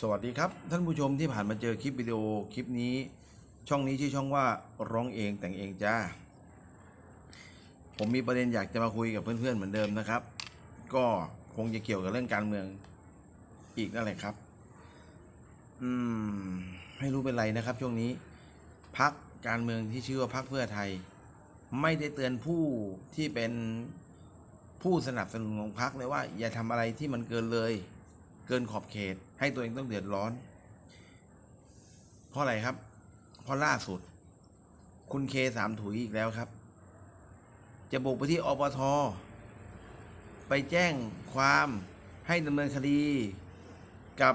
สวัสดีครับ ท่านผู้ชมที่ผ่านมาเจอคลิปวิดีโอคลิปนี้ ช่องนี้ชื่อช่องว่าร้องเองแต่งเองจ้า ผมมีประเด็นอยากจะมาคุยกับเพื่อนๆเหมือนเดิมนะครับ ก็คงจะเกี่ยวกับเรื่องการเมืองอีกนั่นแหละครับ อืมไม่รู้เป็นไรนะครับ ช่วงนี้พักการเมืองที่ชื่อว่าพักเพื่อไทย ไม่ได้เตือนผู้ที่เป็นผู้สนับสนุนของพักเลยว่า อย่าทำอะไรที่มันเกินเลย เกินขอบเขต ให้ตัวเองต้องเดือดร้อน เพราะอะไรครับ เพราะล่าสุด คุณเคสามถุยอีกแล้วครับ จะบุกไปที่อปท ไปแจ้งความให้ดำเนินคดีกับ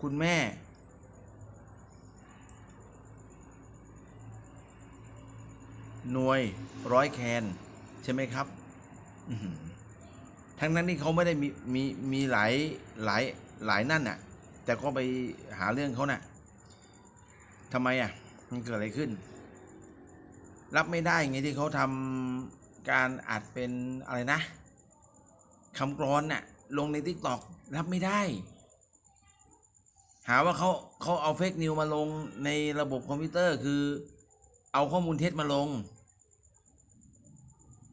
คุณแม่ หน่วยร้อยแคน ใช่ไหมครับ ทั้งนั้นที่เขาไม่ได้มีมีมีหลายหลายหลายนั่นน่ะ แต่ก็ไปหาเรื่องเขาน่ะทำไมอะ มันเกิดอะไรขึ้น รับไม่ได้ไงที่เขาทำการอัดเป็นอะไรนะคำกรอนน่ะ ลงในทิกตอกรับไม่ได้ หาว่าเขาเขาเอาเฟกนิวมาลงในระบบคอมพิวเตอร์คือ เอาข้อมูลเท็จมาลง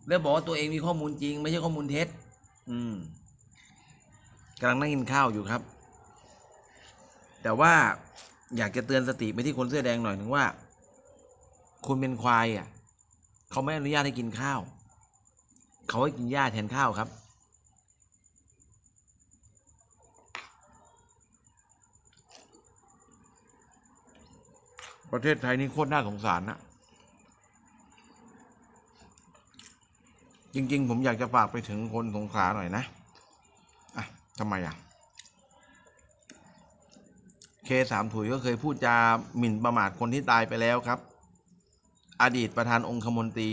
แล้วบอกว่าตัวเองมีข้อมูลจริง ไม่ใช่ข้อมูลเท็จ อืมกำลังนั่งกินข้าวอยู่ครับ แต่ว่าอยากจะเตือนสติไปที่คนเสื้อแดงหน่อยถึงว่าคุณเป็นควายอะ เขาไม่อนุญาตให้กินข้าว เขาให้กินหญ้าแทนข้าวครับ ประเทศไทยนี่โคตรน่าสงสารนะ จริง ๆ ผมอยากจะฝากไปถึงคนสงขลาหน่อยนะอะทำไมอะเคสามถุยก็เคยพูดจาหมิ่นประมาทคนที่ตายไปแล้วครับ อดีตประธานองคมนตรี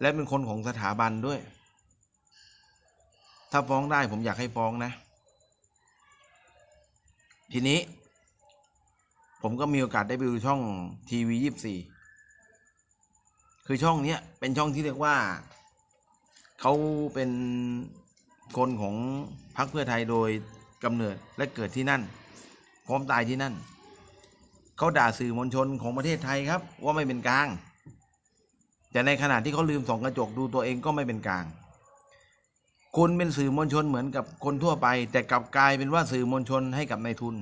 และเป็นคนของสถาบันด้วย ถ้าฟ้องได้ผมอยากให้ฟ้องนะ ทีนี้ ผมก็มีโอกาสได้ไปดูช่องทีวียี่สี่คือช่องเนี้ยเป็นช่องที่เรียกว่า เขาเป็นคนของพรรคเพื่อไทยโดยกำเนิดและเกิดที่นั่น พร้อมตายที่นั่น เขาด่าสื่อมวลชนของประเทศไทยครับ ว่าไม่เป็นกลาง แต่ในขณะที่เขาลืมส่องกระจกดูตัวเองก็ไม่เป็นกลาง คุณเป็นสื่อมวลชนเหมือนกับคนทั่วไป แต่กลับกลายเป็นว่าสื่อมวลชนให้กับนายทุน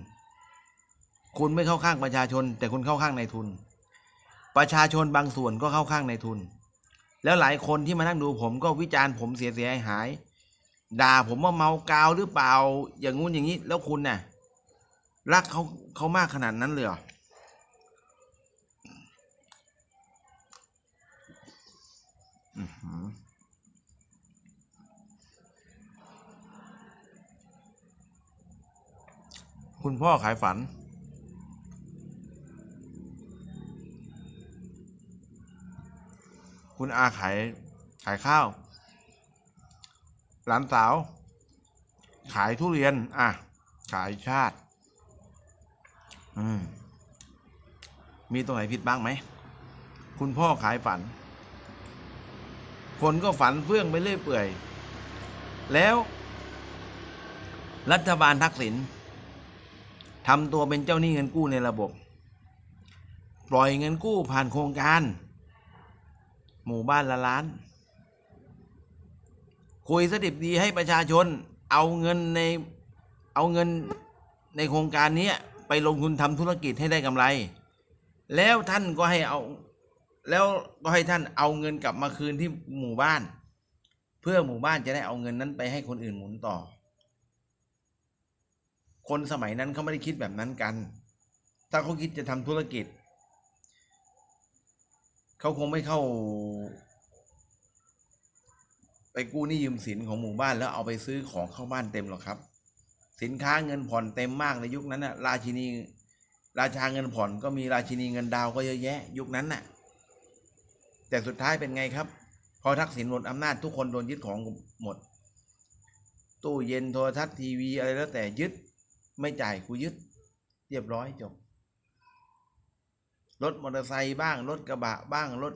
คุณไม่เข้าข้างประชาชน แต่คุณเข้าข้างนายทุน ประชาชนบางส่วนก็เข้าข้างนายทุน แล้วหลายคนที่มานั่งดูผมก็วิจารณ์ผมเสียเสียหายหาย ด่าผมว่าเมากาวหรือเปล่า อย่างงู้นอย่างนี้ แล้วคุณน่ะ รักเขาเขามากขนาดนั้นเลยเหรออคุณพ่อขายฝัน คุณอาขายขายข้าว หลานสาว ขายทุเรียน อะ ขายชาติ อืม มีตรงไหนผิดบ้างไหม คุณพ่อขายฝัน คนก็ฝันเฟื่องไปเรื่อยเปื่อย แล้ว รัฐบาลทักษิณทำตัวเป็นเจ้าหนี้เงินกู้ในระบบ ปล่อยเงินกู้ผ่านโครงการ หมู่บ้านละล้าน คุยสดิบดีให้ประชาชน เอาเงินในเอาเงินในโครงการนี้ไปลงทุนทำธุรกิจให้ได้กำไร แล้วท่านก็ให้เอา แล้วก็ให้ท่านเอาเงินกลับมาคืนที่หมู่บ้าน เพื่อหมู่บ้านจะได้เอาเงินนั้นไปให้คนอื่นหมุนต่อ คนสมัยนั้นเขาไม่ได้คิดแบบนั้นกัน ถ้าเขาคิดจะทำธุรกิจ เขาคงไม่เข้า ไปกู้หนี้ยืมสินของหมู่บ้านแล้วเอาไปซื้อของเข้าบ้านเต็มหรอกครับ สินค้าเงินผ่อนเต็มมากในยุคนั้นน่ะ ราชินี ราชาเงินผ่อนก็มีราชินีเงินดาวก็เยอะแยะ ยุคนั้นน่ะ แต่สุดท้ายเป็นไงครับ พอทักษิณหมดอำนาจทุกคนโดนยึดของหมด ตู้เย็นโทรทัศน์ทีวีอะไรแล้วแต่ยึด ไม่จ่ายกูยึด เรียบร้อยจบ รถมอเตอร์ไซค์บ้าง รถกระบะบ้าง รถ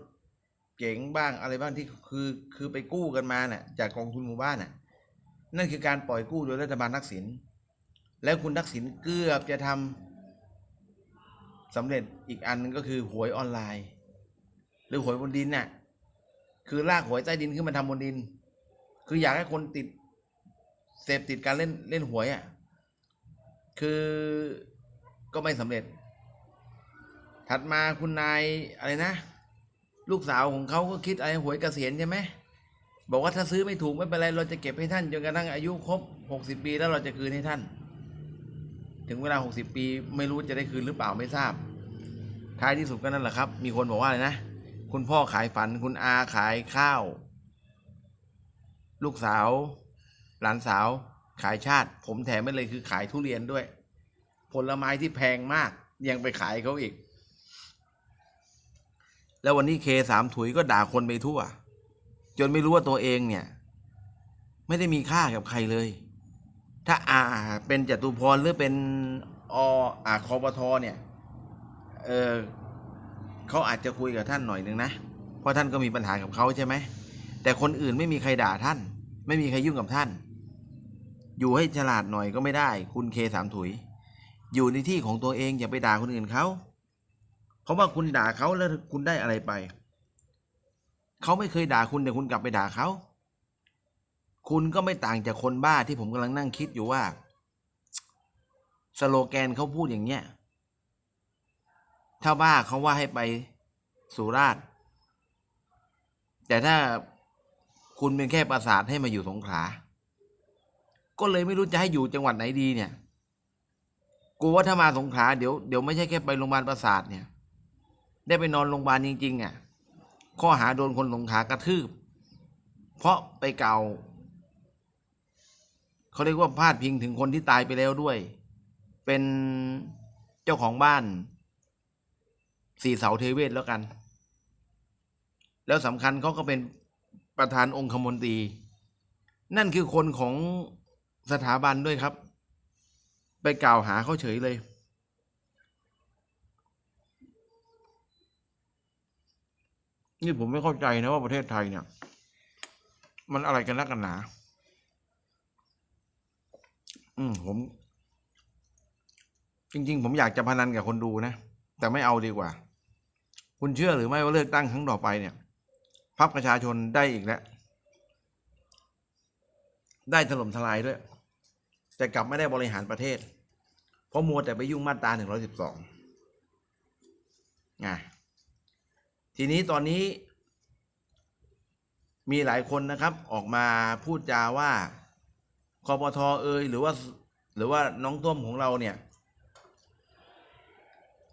เก๋งบ้างอะไรบ้างที่คือคือไปกู้กันมาเนี่ยจากกองทุนหมู่บ้านน่ะนั่นคือการปล่อยกู้โดยรัฐบาลทักษิณแล้วคุณทักษิณเกือบจะทำสำเร็จอีกอันนึงก็คือหวยออนไลน์ หรือหวยบนดินน่ะคือลากหวยใต้ดินขึ้นมาทำบนดิน คืออยากให้คนติดเสพติดการเล่นเล่นหวยอะคือก็ไม่สำเร็จ ถัดมาคุณนายอะไรนะ ลูกสาวของเขาก็คิดอะไรหวยเกษียณใช่ไหมบอกว่าถ้าซื้อไม่ถูกไม่เป็นไรเราจะเก็บให้ท่านจนกระทั่งอายุครบหกสิบปีแล้วเราจะคืนให้ท่าน ถึงเวลาหกสิบปีไม่รู้จะได้คืนหรือเปล่าไม่ทราบ ท้ายที่สุดก็นั่นแหละครับ มีคนบอกว่าอะไรนะ คุณพ่อขายฝันคุณอาขายข้าว ลูกสาว หลานสาว ขายชาติ ผมแถมไม่เลยคือขายทุเรียนด้วย ผลไม้ที่แพงมากยังไปขายเขาอีก แล้ววันนี้เคสามถุยก็ด่าคนไปทั่ว จนไม่รู้ว่าตัวเองเนี่ย ไม่ได้มีค่ากับใครเลย ถ้าอาเป็นจตุพรหรือเป็นออาคอปทอเนี่ย เออเขาอาจจะคุยกับท่านหน่อยหนึ่งนะ เพราะท่านก็มีปัญหากับเขาใช่ไหม แต่คนอื่นไม่มีใครด่าท่าน ไม่มีใครยุ่งกับท่าน อยู่ให้ฉลาดหน่อยก็ไม่ได้ คุณเคสามถุย อยู่ในที่ของตัวเองอย่าไปด่าคนอื่นเขา เพราะว่าคุณด่าเขาแล้วคุณได้อะไรไป เขาไม่เคยด่าคุณแต่คุณกลับไปด่าเขา คุณก็ไม่ต่างจากคนบ้าที่ผมกำลังนั่งคิดอยู่ว่า สโลแกนเขาพูดอย่างเงี้ย ถ้าบ้าเขาว่าให้ไปสุราษฎร์แต่ถ้าคุณเป็นแค่ประสาทให้มาอยู่สงขลา ก็เลยไม่รู้จะให้อยู่จังหวัดไหนดีเนี่ย กูว่าถ้ามาสงขลาเดี๋ยวเดี๋ยวไม่ใช่แค่ไปโรงพยาบาลประสาทเนี่ย ได้ไปนอนโรงพยาบาลจริงๆอะข้อหาโดนคนสงขากระทืบ เพราะไปเก่าเขาเรียกว่าพาดพิงถึงคนที่ตายไปแล้วด้วย เป็นเจ้าของบ้านสี่เสาเทเวศแล้วกัน แล้วสำคัญเขาก็เป็นประธานองคมนตรี นั่นคือคนของสถาบันด้วยครับ ไปกล่าวหาเขาเฉยเลย นี่ผมไม่เข้าใจนะว่าประเทศไทยเนี่ย มันอะไรกันนักกันหนา อืมผม จริง ๆ ผมอยากจะพนันกับคนดูนะ แต่ไม่เอาดีกว่า คุณเชื่อหรือไม่ว่าเลือกตั้งครั้งต่อไปเนี่ยพรรคประชาชนได้อีกแล้ว ได้ถล่มทลายด้วย แต่กลับไม่ได้บริหารประเทศ เพราะมัวแต่ไปยุ่งมาตราหนึ่งร้อยสิบสองไง ทีนี้ตอนนี้ มีหลายคนนะครับ ออกมาพูดจาว่าคอปทเอยหรือว่า หรือว่าน้องต้มของเราเนี่ย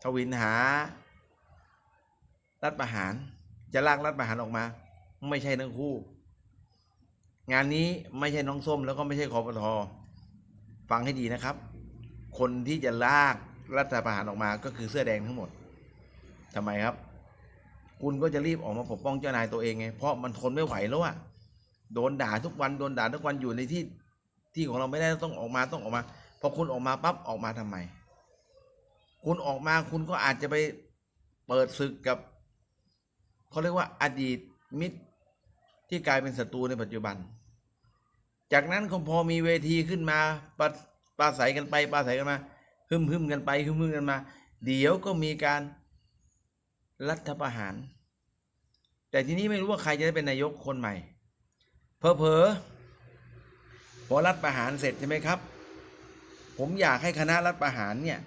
ทวินหา รัฐประหาร จะลากรัฐประหารออกมา ไม่ใช่ทั้งคู่ งานนี้ไม่ใช่น้องส้ม แล้วก็ไม่ใช่คอปทฟังให้ดีนะครับ คนที่จะลากรัฐประหารออกมาก็คือเสื้อแดงทั้งหมดทำไมครับ คุณก็จะรีบออกมาปกป้องเจ้านายตัวเองไงเพราะมันทนไม่ไหวแล้วอะโดนด่าทุกวันโดนด่าทุกวันอยู่ในที่ที่ของเราไม่ได้ต้องออกมาต้องออกมาพอคุณออกมาปั๊บออกมาทำไม คุณออกมาคุณก็อาจจะไปเปิดศึกกับเขาเรียกว่าอดีตมิตรที่กลายเป็นศัตรูในปัจจุบัน จากนั้นก็พอมีเวทีขึ้นมาปะปาศัยกันไปปาศัยกันมาฮึมฮึมกันไปฮึมฮึมกันมา เดี๋ยวก็มีการรัฐประหาร แต่ทีนี้ไม่รู้ว่าใครจะได้เป็นนายกคนใหม่ เพอเพอๆพอรัฐประหารเสร็จใช่ไหมครับ ผมอยากให้คณะรัฐประหารเนี่ย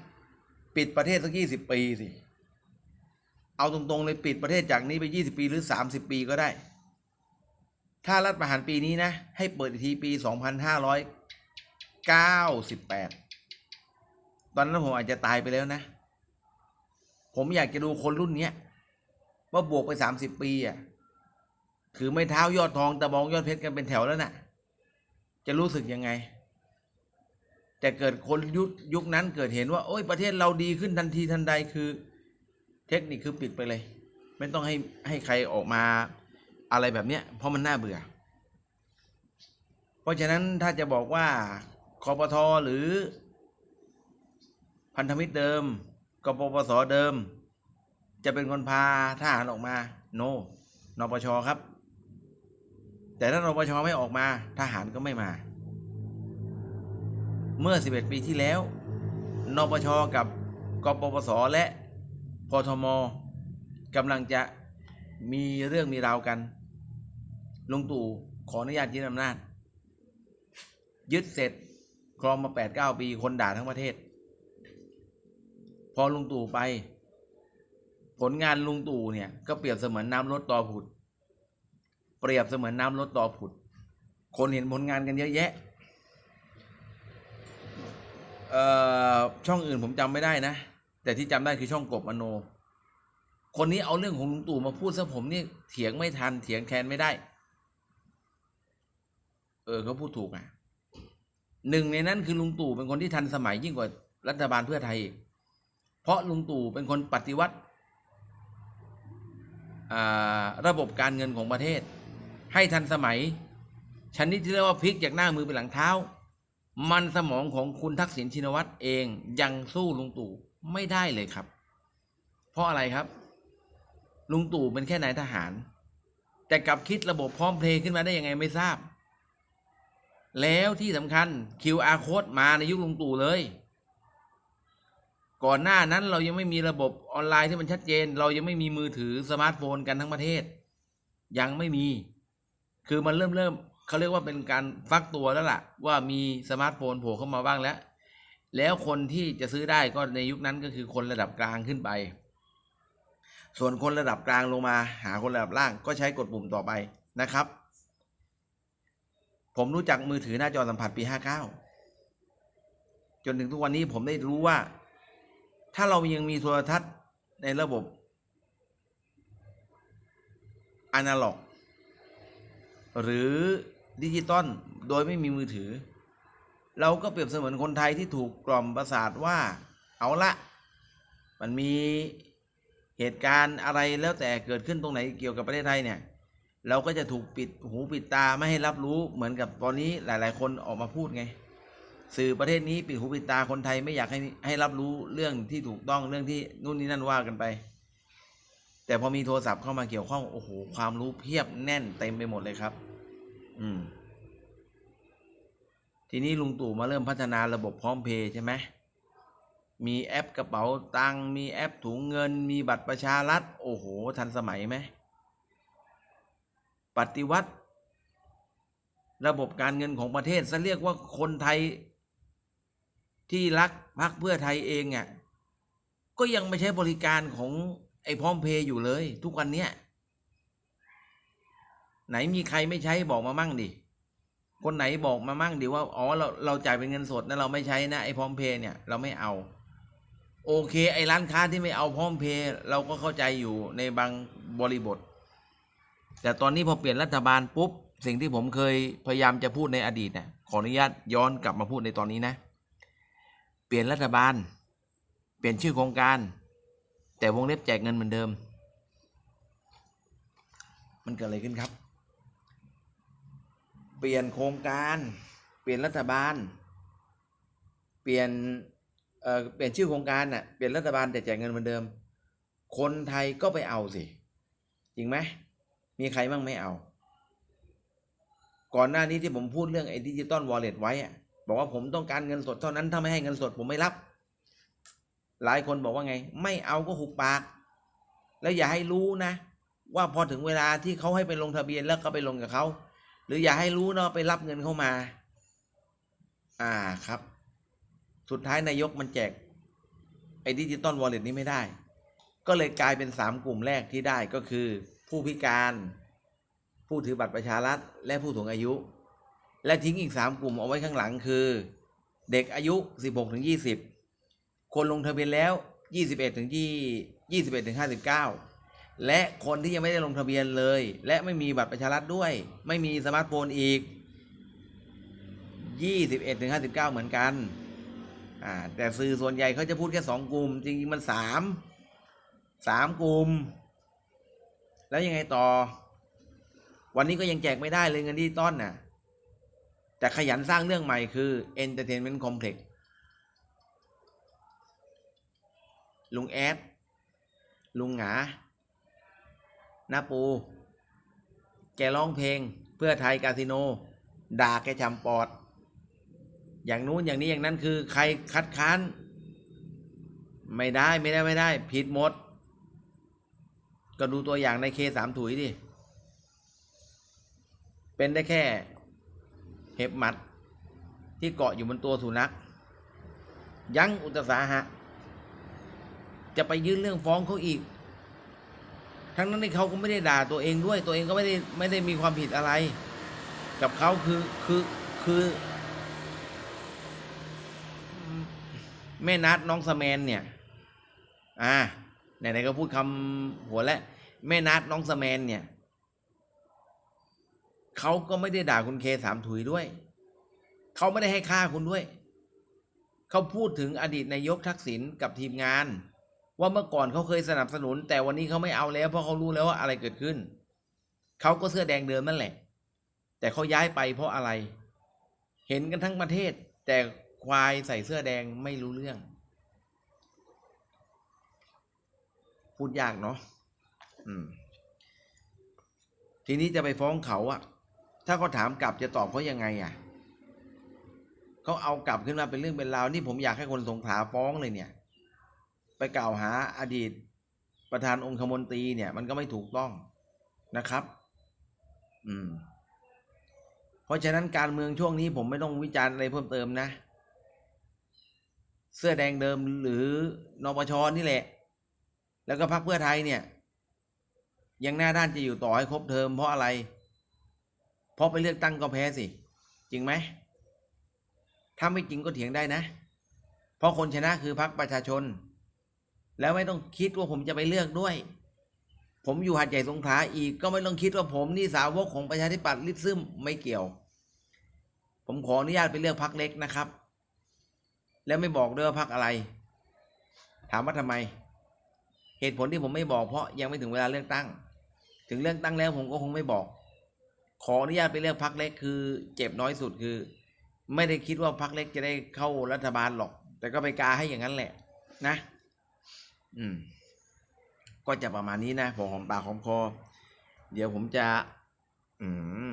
ปิดประเทศสักยี่สิบปีสิ เอาตรงๆเลยปิดประเทศจากนี้ไปยี่สิบปีหรือสามสิบปีก็ได้ ถ้ารัฐประหารปีนี้นะ ให้เปิดอีกทีปีสองพันห้าร้อยเก้าสิบแปดตอนนั้นผมอาจจะตายไปแล้วนะ ผมอยากจะดูคนรุ่นเนี้ย ว่าบวกไปสามสิบปีอะถือไม้เท้ายอดทองตะบองยอดเพชรกันเป็นแถวแล้วน่ะ จะรู้สึกยังไง แต่เกิดคนยุคยุคนั้นเกิดเห็นว่า โอ้ยประเทศเราดีขึ้นทันทีทันใดคือ เทคนิคคือปิดไปเลย ไม่ต้องให้ให้ใครออกมาอะไรแบบเนี้ย เพราะมันน่าเบื่อ เพราะฉะนั้นถ้าจะบอกว่าคอปทหรือพันธมิตรเดิมกปปสเดิม จะเป็นคนพาทหารออกมา โน นปชครับ แต่ถ้านปชไม่ออกมา ทหารก็ไม่มา เมื่อ 11 ปีที่แล้ว นปชกับกปปสและพทมกำลังจะมีเรื่องมีราวกันลุงตู่ขออนุญาตยึดอำนาจ ยึดเสร็จครองมาแปดเก้าปีคนด่าทั้งประเทศ พอลุงตู่ไป ผลงานลุงตู่เนี่ยก็เปรียบเสมือนน้ำลดต่อผุด เปรียบเสมือนน้ำลดต่อผุด คนเห็นผลงานกันเยอะแยะเอ่อช่องอื่นผมจำไม่ได้นะ แต่ที่จำได้คือช่องกบมโน คนนี้เอาเรื่องของลุงตู่มาพูดซะผมนี่เถียงไม่ทันเถียงแทนไม่ได้ เออเขาพูดถูกอะหนึ่งในนั้นคือลุงตู่เป็นคนที่ทันสมัยยิ่งกว่ารัฐบาลเพื่อไทย เพราะลุงตู่เป็นคนปฏิวัติ ระบบการเงินของประเทศ ให้ทันสมัยชนิดที่เรียกว่าพลิกจากหน้ามือไปหลังเท้า มันสมองของคุณทักษิณชินวัตรเองยังสู้ลุงตู่ไม่ได้เลยครับ เพราะอะไรครับ ลุงตู่เป็นแค่นายทหาร แต่กลับคิดระบบพร้อมเพลย์ขึ้นมาได้ยังไงไม่ทราบ แล้วที่สำคัญ QR code มาในยุคลุงตู่เลย ก่อนหน้านั้นเรายังไม่มีระบบออนไลน์ที่มันชัดเจน เรายังไม่มีมือถือสมาร์ทโฟนกันทั้งประเทศ ยังไม่มี คือมันเริ่มเริ่มเขาเรียกว่าเป็นการฟักตัวแล้วล่ะ ว่ามีสมาร์ทโฟนโผล่เข้ามาบ้างแล้ว แล้วคนที่จะซื้อได้ก็ในยุคนั้นก็คือคนระดับกลางขึ้นไป ส่วนคนระดับกลางลงมา หาคนระดับล่างก็ใช้กดปุ่มต่อไปนะครับ ผมรู้จักมือถือหน้าจอสัมผัสปี 59 จนถึงทุกวันนี้ผมได้รู้ว่า ถ้าเรายังมีโทรทัศน์ในระบบอนาล็อก หรือดิจิตอลโดยไม่มีมือถือ เราก็เปรียบเสมือนคนไทยที่ถูกกล่อมประสาทว่าเอาละ มันมีเหตุการณ์อะไรแล้วแต่เกิดขึ้นตรงไหนเกี่ยวกับประเทศไทยเนี่ย เราก็จะถูกปิดหูปิดตาไม่ให้รับรู้เหมือนกับตอนนี้หลาย ๆ คนออกมาพูดไง สื่อประเทศนี้ปิดหูปิดตาคนไทยไม่อยากให้ให้รับรู้เรื่องที่ถูกต้องเรื่องที่นู่นนี่นั่นว่ากันไป แต่พอมีโทรศัพท์เข้ามาเกี่ยวข้องโอ้โหความรู้เพียบแน่นเต็มไปหมดเลยครับ อืม ทีนี้ลุงตู่มาเริ่มพัฒนาระบบพร้อมเพย์ใช่ไหมมีแอปกระเป๋าตังมีแอปถุงเงิน มีบัตรประชารัฐโอ้โห ทันสมัยไหมปฏิวัติ ระบบการเงินของประเทศซะเรียกว่าคนไทย ที่รักพรรคเพื่อไทยเองอะก็ยังไม่ใช้บริการของไอ้พร้อมเพย์อยู่เลย ทุกวันเนี้ยไหนมีใครไม่ใช้บอกมามั่งดิคนไหนบอกมามั่งดิว่าอ๋อเราเราจ่ายเป็นเงินสดนะเราไม่ใช้นะไอ้พร้อมเพย์เนี่ยเราไม่เอา โอเค ไอ้ร้านค้าที่ไม่เอาพร้อมเพย์เราก็เข้าใจอยู่ในบางบริบท แต่ตอนนี้พอเปลี่ยนรัฐบาลปุ๊บสิ่งที่ผมเคยพยายามจะพูดในอดีตเนี่ยขออนุญาตย้อนกลับมาพูดในตอนนี้นะ เปลี่ยนรัฐบาล เปลี่ยนชื่อโครงการ แต่วงเล็บแจกเงินเหมือนเดิม มันเกิดอะไรขึ้นครับ เปลี่ยนโครงการ เปลี่ยนรัฐบาล เปลี่ยนเอ่อเปลี่ยนชื่อโครงการน่ะเปลี่ยนรัฐบาลแต่แจกเงินเหมือนเดิม คนไทยก็ไปเอาสิจริงไหมมีใครบ้างไม่เอา ก่อนหน้านี้ที่ผมพูดเรื่องไอ้ดิจิตอลวอลเล็ตไว้อะ บอกว่าผมต้องการเงินสดเท่านั้นถ้าไม่ให้เงินสดผมไม่รับ หลายคนบอกว่าไง ไม่เอาก็หุบปาก แล้วอย่าให้รู้นะ ว่าพอถึงเวลาที่เขาให้ไปลงทะเบียนแล้วก็ไปลงกับเขาหรืออย่าให้รู้เนาะไปรับเงินเข้ามา อ่าครับ สุดท้ายนายกมันแจกไอ้ดิจิตอลวอลเล็ตนี้ไม่ได้ ก็เลยกลายเป็นสามกลุ่มแรกที่ได้ก็คือ ผู้พิการ ผู้ถือบัตรประชารัฐ และผู้สูงอายุ และทิ้งอีกสามกลุ่มเอาไว้ข้างหลังคือ เด็กอายุ 16 ถึง 20 คนลงทะเบียนแล้ว 21 ถึง 20 21 ถึง 59 และคนที่ยังไม่ได้ลงทะเบียนเลย และไม่มีบัตรประชารัฐด้วย ไม่มีสมาร์ทโฟนอีก 21 ถึง 59 เหมือนกันอ่าแต่สื่อส่วนใหญ่เขาจะพูดแค่สองกลุ่ม จริงๆมันสามสามกลุ่ม แล้วยังไงต่อ วันนี้ก็ยังแจกไม่ได้เลยเงินดิจิตอลน่ะ แต่ขยันสร้างเรื่องใหม่คือ Entertainment Complex ลุงแอด ลุงหงาหน้าปู แกร้องเพลง เพื่อไทยกาสิโน ด่าแกจำปอด อย่างนู้นอย่างนี้อย่างนั้นคือใครคัดค้าน ไม่ได้ไม่ได้ไม่ได้ ผิดหมด ก็ดูตัวอย่างในเคสามถุยดิ เป็นได้แค่ เห็บหมัด ที่เกาะอยู่บนตัวสุนัข ยั้งอุตสาหะ จะไปยื่นเรื่องฟ้องเขาอีก ทั้งนั้นที่เขาก็ไม่ได้ด่าตัวเองด้วย ตัวเองก็ไม่ได้ไม่ได้มีความผิดอะไร กับเขาคือคือคือแม่นัดน้องสแมนเนี่ย อ่าไหนๆก็พูดคำหัวแล้วแม่นัดน้องสแมนเนี่ย เขาก็ไม่ได้ด่าคุณเคสามถุยด้วย เขาไม่ได้ให้ค่าคุณด้วย เขาพูดถึงอดีตนายกทักษิณกับทีมงาน ว่าเมื่อก่อนเขาเคยสนับสนุน แต่วันนี้เขาไม่เอาแล้วเพราะเขารู้แล้วว่าอะไรเกิดขึ้น เขาก็เสื้อแดงเดิมนั่นแหละ แต่เขาย้ายไปเพราะอะไร เห็นกันทั้งประเทศ แต่ควายใส่เสื้อแดงไม่รู้เรื่อง พูดยากเนาะอืมทีนี้จะไปฟ้องเขาอะ ถ้าเขาถามกลับจะตอบเขายังไงอะเขาเอากลับขึ้นมาเป็นเรื่องเป็นราวนี่ผมอยากให้คนสงขลาฟ้องเลยเนี่ย ไปกล่าวหาอดีต ประธานองคมนตรีเนี่ย มันก็ไม่ถูกต้องนะครับ อืม เพราะฉะนั้นการเมืองช่วงนี้ผมไม่ต้องวิจารณ์อะไรเพิ่มเติมนะ เสื้อแดงเดิมหรือนปชนี่แหละ แล้วก็พรรคเพื่อไทยเนี่ย ยังหน้าด้านจะอยู่ต่อให้ครบเทอมเพราะอะไร เพราะไปเลือกตั้งก็แพ้สิ จริงไหม ถ้าไม่จริงก็เถียงได้นะ เพราะคนชนะคือพรรคประชาชน แล้วไม่ต้องคิดว่าผมจะไปเลือกด้วย ผมอยู่หาดใหญ่สงขลาอีกก็ไม่ต้องคิดว่าผมนี่สาวกของประชาธิปัตย์ลิซึมไม่เกี่ยว ผมขออนุญาตไปเลือกพรรคเล็กนะครับ แล้วไม่บอกด้วยว่าพรรคอะไร ถามว่าทำไม เหตุผลที่ผมไม่บอกเพราะยังไม่ถึงเวลาเลือกตั้ง ถึงเลือกตั้งแล้วผมก็คงไม่บอก ขออนุญาตไปเลือกพักเล็กคือเจ็บน้อยสุดคือ ไม่ได้คิดว่าพักเล็กจะได้เข้ารัฐบาลหรอก แต่ก็ไปกาให้อย่างนั้นแหละ นะ อืม ก็จะประมาณนี้นะพอหอมปากหอมคอ เดี๋ยวผมจะ อืม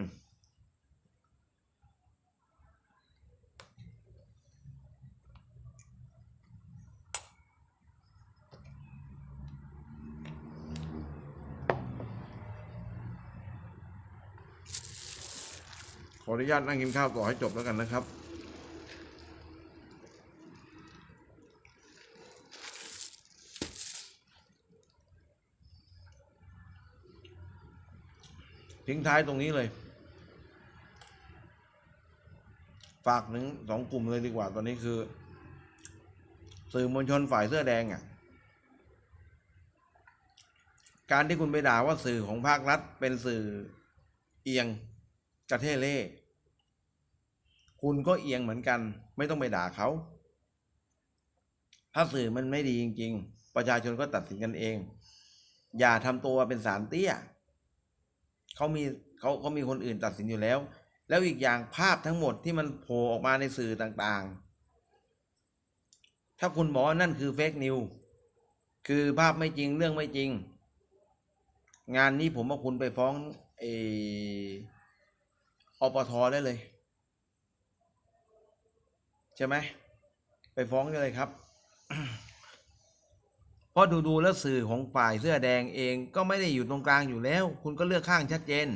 ขออนุญาตนั่งกินข้าวต่อให้จบแล้วกันนะครับ ทิ้งท้ายตรงนี้เลย ฝากหนึ่งสองกลุ่มเลยดีกว่าตอนนี้คือสื่อมวลชนฝ่ายเสื้อแดงอะ่ะ การที่คุณไปด่าว่าสื่อของภาครัฐเป็นสื่อเอียง กระเทเล่คุณก็เอียงเหมือนกัน ไม่ต้องไปด่าเขา ถ้าสื่อมันไม่ดีจริง ๆ ประชาชนก็ตัดสินกันเอง อย่าทำตัวเป็นสารเตี้ยเขามีเขาเขามีคนอื่นตัดสินอยู่แล้ว แล้วอีกอย่างภาพทั้งหมดที่มันโผล่ออกมาในสื่อต่างๆ ถ้าคุณบอกว่านั่นคือเฟกนิวคือภาพไม่จริงเรื่องไม่จริง งานนี้ผมว่าคุณไปฟ้องเอ อปทได้เลย ใช่ไหมไปฟ้องได้เลยครับ เพราะดูๆแล้วสื่อของฝ่ายเสื้อแดงเองก็ไม่ได้อยู่ตรงกลางอยู่แล้ว คุณก็เลือกข้างชัดเจน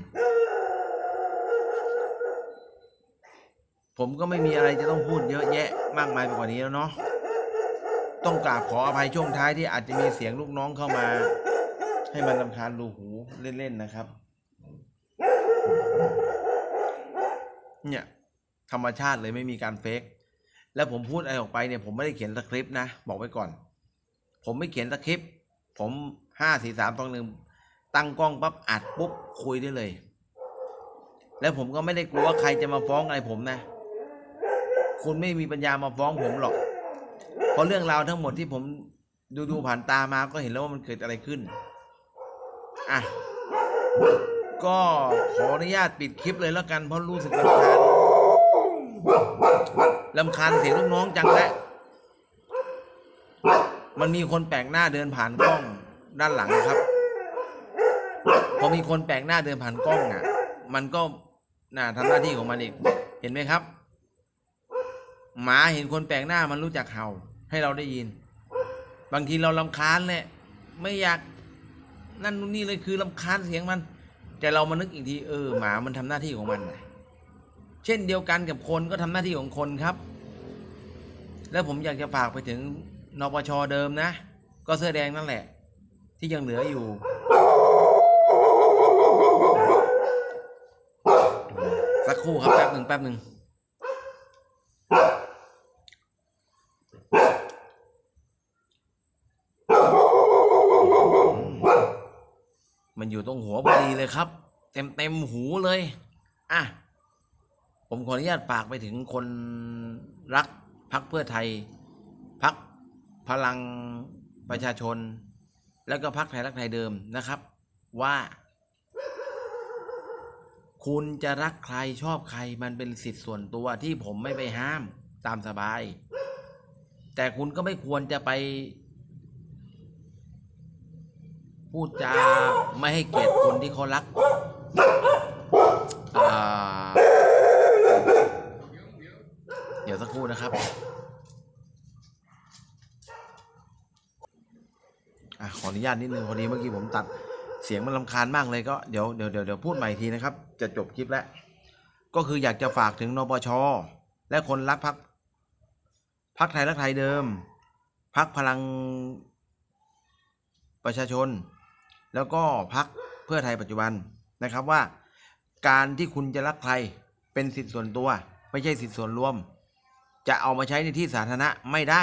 ผมก็ไม่มีอะไรจะต้องพูดเยอะแยะมากมายไปกว่านี้แล้วเนาะต้องกราบขออภัยช่วงท้ายที่อาจจะมีเสียงลูกน้องเข้ามา ให้มันลำคาญรูหูเล่นๆนะครับ เนี่ยธรรมชาติเลยไม่มีการเฟกแล้วผมพูดอะไรออกไปเนี่ยผมไม่ได้เขียนสคริปต์นะ บอกไว้ก่อน ผมไม่เขียนสคริปต์ผมห้าสี่สามตองหนึ่งตั้งกล้องปั๊บอัดปุ๊บคุยได้เลย แล้วผมก็ไม่ได้กลัวว่าใครจะมาฟ้องอะไรผมนะ คุณไม่มีปัญญามาฟ้องผมหรอก เพราะเรื่องราวทั้งหมดที่ผมดูดูผ่านตามาก็เห็นแล้วว่ามันเกิดอะไรขึ้น อะ ก็ขออนุญาตปิดคลิปเลยแล้วกันเพราะรู้สึกลำคาญลำคาญเสียงลูกน้องจังแล้วมันมีคนแปลกหน้าเดินผ่านกล้องด้านหลังครับ พอมีคนแปลกหน้าเดินผ่านกล้องอะ มันก็น่าทำหน้าที่ของมันอีก เห็นไหมครับ หมาเห็นคนแปลกหน้ามันรู้จักเห่า ให้เราได้ยิน บางทีเราลำคาญแหละไม่อยากนั่นนู่นนี่เลยคือลำคาญเสียงมัน แต่เรามานึกอีกทีเออหมามันทำหน้าที่ของมันนะเช่นเดียวกันกับคนก็ทำหน้าที่ของคนครับ แล้วผมอยากจะฝากไปถึงนปชเดิมนะ ก็เสื้อแดงนั่นแหละ ที่ยังเหลืออยู่ สักครู่ครับแป๊บหนึ่งแป๊บหนึ่ง อยู่ตรงหัวพอดีเลยครับ เต็มเต็มหูเลย อะ ผมขออนุญาตฝากไปถึงคนรักพักเพื่อไทยพักพลังประชาชน แล้วก็พักไทยรักไทยเดิมนะครับ ว่า คุณจะรักใครชอบใครมันเป็นสิทธิ์ส่วนตัวที่ผมไม่ไปห้ามตามสบาย แต่คุณก็ไม่ควรจะไป พูดจาไม่ให้เกียรติคนที่เขารักเดี๋ยวสักครู่นะครับอะขออนุญาตนิดนึงพอดีเมื่อกี้ผมตัดเสียงมันลำคาญมากเลยก็เดี๋ยวเดี๋ยวเดี๋ยวเดี๋ยวพูดใหม่อีกทีนะครับ จะจบคลิปแล้ว ก็คืออยากจะฝากถึงนปช และคนรักพักพักไทยรักไทยเดิมพักพลังประชาชน แล้วก็พักเพื่อไทยปัจจุบันนะครับว่า การที่คุณจะรักใครเป็นสิทธิส่วนตัว ไม่ใช่สิทธิส่วนรวม จะเอามาใช้ในที่สาธารณะไม่ได้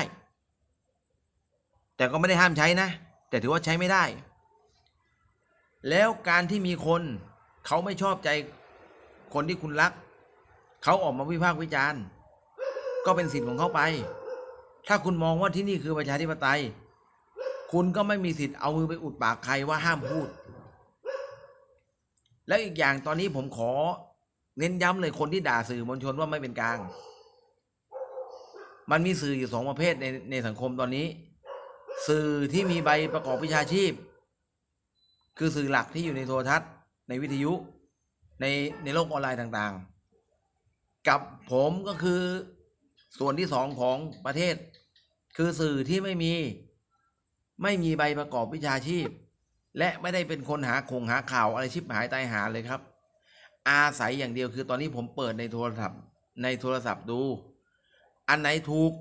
แต่ก็ไม่ได้ห้ามใช้นะ แต่ถือว่าใช้ไม่ได้ แล้วการที่มีคนเขาไม่ชอบใจคนที่คุณรัก เขาออกมาวิพากษ์วิจารณ์ ก็เป็นสิทธิ์ของเขาไป ถ้าคุณมองว่าที่นี่คือประชาธิปไตย คุณก็ไม่มีสิทธิ์เอามือไปอุดปากใครว่าห้ามพูด แล้วอีกอย่างตอนนี้ผมขอ เน้นย้ำเลยคนที่ด่าสื่อมวลชนว่าไม่เป็นกลาง มันมีสื่ออยู่สองประเภทในในสังคมตอนนี้ สื่อที่มีใบประกอบวิชาชีพ คือสื่อหลักที่อยู่ในโทรทัศน์ ในวิทยุ ในในโลกออนไลน์ต่างๆ กับผมก็คือส่วนที่สองของประเทศ คือสื่อที่ไม่มี ไม่มีใบประกอบวิชาชีพ และไม่ได้เป็นคนหาคงหาข่าวอะไรชิบหายตายหาเลยครับ อาศัยอย่างเดียวคือตอนนี้ผมเปิดในโทรศัพท์ในโทรศัพท์ดู อันไหนถูก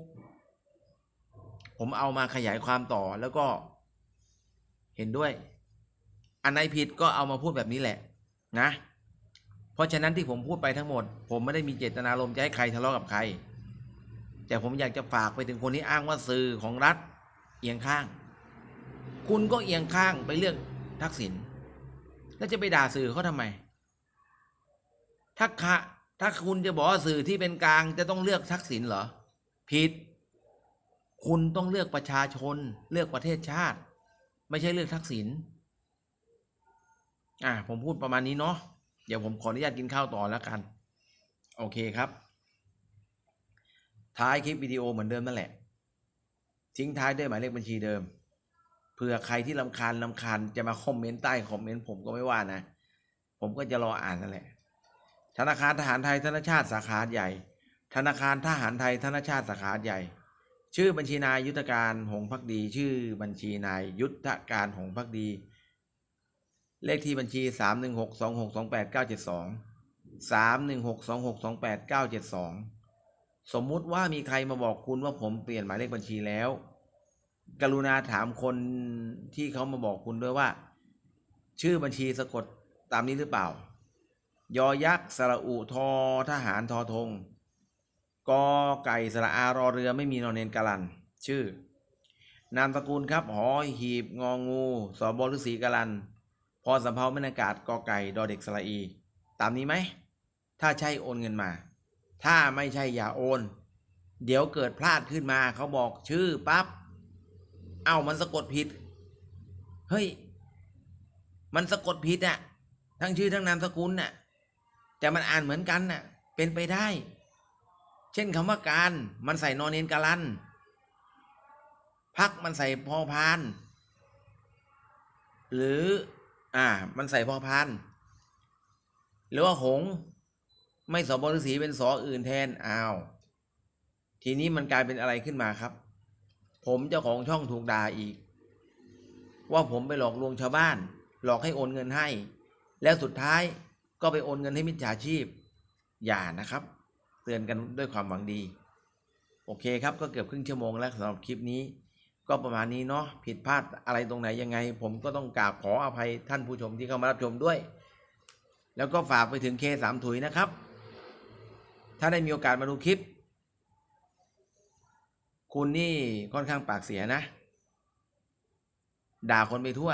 ผมเอามาขยายความต่อแล้วก็เห็นด้วย อันไหนผิดก็เอามาพูดแบบนี้แหละนะ เพราะฉะนั้นที่ผมพูดไปทั้งหมด ผมไม่ได้มีเจตนารมณ์จะให้ใครทะเลาะกับใคร แต่ผมอยากจะฝากไปถึงคนที่อ้างว่าสื่อของรัฐเอียงข้าง คุณก็เอียงข้างไปเรื่องทักษิณแล้วจะไปด่าสื่อเขาทำไม ถ้าคะถ้าคุณจะบอกว่าสื่อที่เป็นกลางจะต้องเลือกทักษิณเหรอ ผิด คุณต้องเลือกประชาชน เลือกประเทศชาติ ไม่ใช่เลือกทักษิณอ่าผมพูดประมาณนี้เนาะเดี๋ยวผมขออนุญาตกินข้าวต่อแล้วกัน โอเคครับ ท้ายคลิปวิดีโอเหมือนเดิมนั่นแหละ ทิ้งท้ายด้วยหมายเลขบัญชีเดิม เผื่อใครที่ลำคาญลำคาญจะมาคอมเมนต์ใต้คอมเมนต์ผมก็ไม่ว่านะ ผมก็จะรออ่านนั่นแหละ ธนาคารทหารไทยธนชาติสาขาใหญ่ ธนาคารทหารไทยธนชาติสาขาใหญ่ ชื่อบัญชีนายยุทธการหงพักดี ชื่อบัญชีนายยุทธการหงพักดี เลขที่บัญชีสามหนึ่งหกสองหกสองแปดเก้าเจ็ดสองสามหนึ่งหกสองหกสองแปดเก้าเจ็ดสองสมมุติว่ามีใครมาบอกคุณว่าผมเปลี่ยนหมายเลขบัญชีแล้ว กรุณาถามคนที่เขามาบอกคุณด้วยว่า ชื่อบัญชีสะกดตามนี้หรือเปล่า ยอยักษ์สระอุทอทหารทอธงกอไก่สระอารอเรือไม่มีนอนเนนกาลัน ชื่อ นามสกุลครับ หอหีบงองูสอบฤษีกาลัน พอสำเพาไม่นากาศกอไก่ดอเด็กสระอี ตามนี้ไหม ถ้าใช่โอนเงินมา ถ้าไม่ใช่อย่าโอน เดี๋ยวเกิดพลาดขึ้นมาเขาบอกชื่อปั๊บ เอ้ามันสะกดผิด เฮ้ย มันสะกดผิดอะทั้งชื่อทั้งนามสกุลน่ะ แต่มันอ่านเหมือนกันน่ะ เป็นไปได้ เช่นคำว่าการมันใส่นอนเนนกาลันพักมันใส่พอพาน หรือ อ่า มันใส่พอพาน หรือว่าหง ไม่สอบฤษีเป็นสออื่นแทนอ้าว ทีนี้มันกลายเป็นอะไรขึ้นมาครับ ผมเจ้าของช่องถูกด่าอีก ว่าผมไปหลอกลวงชาวบ้าน หลอกให้โอนเงินให้ แล้วสุดท้ายก็ไปโอนเงินให้มิจฉาชีพ อย่านะครับ เตือนกันด้วยความหวังดี โอเคครับก็เกือบครึ่งชั่วโมงแล้วสำหรับคลิปนี้ ก็ประมาณนี้เนาะผิดพลาดอะไรตรงไหนยังไง ผมก็ต้องกราบขออภัยท่านผู้ชมที่เข้ามารับชมด้วย แล้วก็ฝากไปถึงเคสามถุยนะครับ ถ้าได้มีโอกาสมาดูคลิป คุณนี่ค่อนข้างปากเสียนะ ด่าคนไปทั่ว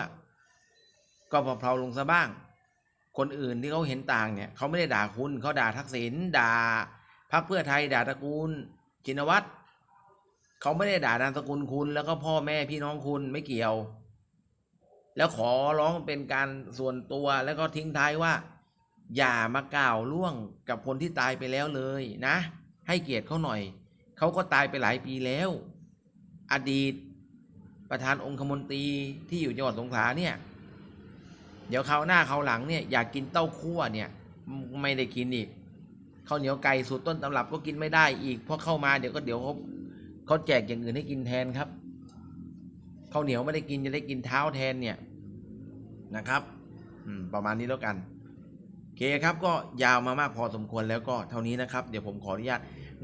ก็เพลาๆลงซะบ้าง คนอื่นที่เขาเห็นต่างเนี่ยเขาไม่ได้ด่าคุณเขาด่าทักษิณด่าพรรคเพื่อไทยด่าตระกูลชินวัตรเขาไม่ได้ด่านามสกุลคุณ แล้วก็พ่อแม่พี่น้องคุณไม่เกี่ยว แล้วขอร้องเป็นการส่วนตัวแล้วก็ทิ้งท้ายว่า อย่ามากล่าวล่วงกับคนที่ตายไปแล้วเลยนะ ให้เกียรติเขาหน่อย เขาก็ตายไปหลายปีแล้ว อดีตประธานองคมนตรีที่อยู่จังหวัดสงขลาเนี่ย เดี๋ยวคราวหน้าคราวหลังเนี่ยอยากกินเต้าคั่วเนี่ยไม่ได้กินอีกข้าวเหนียวไก่สูตรต้นตำรับก็กินไม่ได้อีกเพราะเข้ามาเดี๋ยวก็เดี๋ยวเขาเขาแจกอย่างอื่นให้กินแทนครับข้าวเหนียวไม่ได้กินจะได้กินเท้าแทนเนี่ยนะครับอืมประมาณนี้แล้วกันโอเคครับก็ยาวมามากพอสมควรแล้วก็เท่านี้นะครับ เดี๋ยวผมขออนุญาต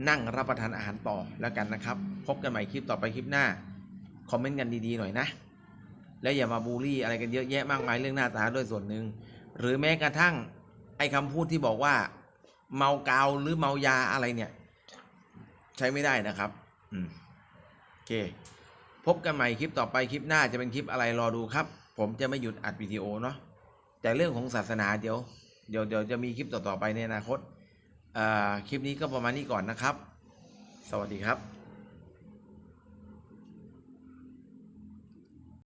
นั่งรับประทานอาหารต่อแล้วกันนะครับ พบกันใหม่คลิปต่อไปคลิปหน้า คอมเมนต์กันดีๆหน่อยนะ แล้วอย่ามาบูลลี่อะไรกันเยอะแยะมากมายเรื่องหน้าตาด้วยส่วนหนึ่งหรือแม้กระทั่งไอ้คำพูดที่บอกว่า เมากาวหรือเมายาอะไรเนี่ย ใช้ไม่ได้นะครับอืมโอเค พบกันใหม่คลิปต่อไปคลิปหน้าจะเป็นคลิปอะไรรอดูครับ ผมจะไม่หยุดอัดวิดีโอเนาะแต่เรื่องของศาสนาเดี๋ยวเดี๋ยวเดี๋ยวจะมีคลิปต่อๆไปในอนาคต คลิปนี้ก็ประมาณนี้ก่อนนะครับ สวัสดีครับ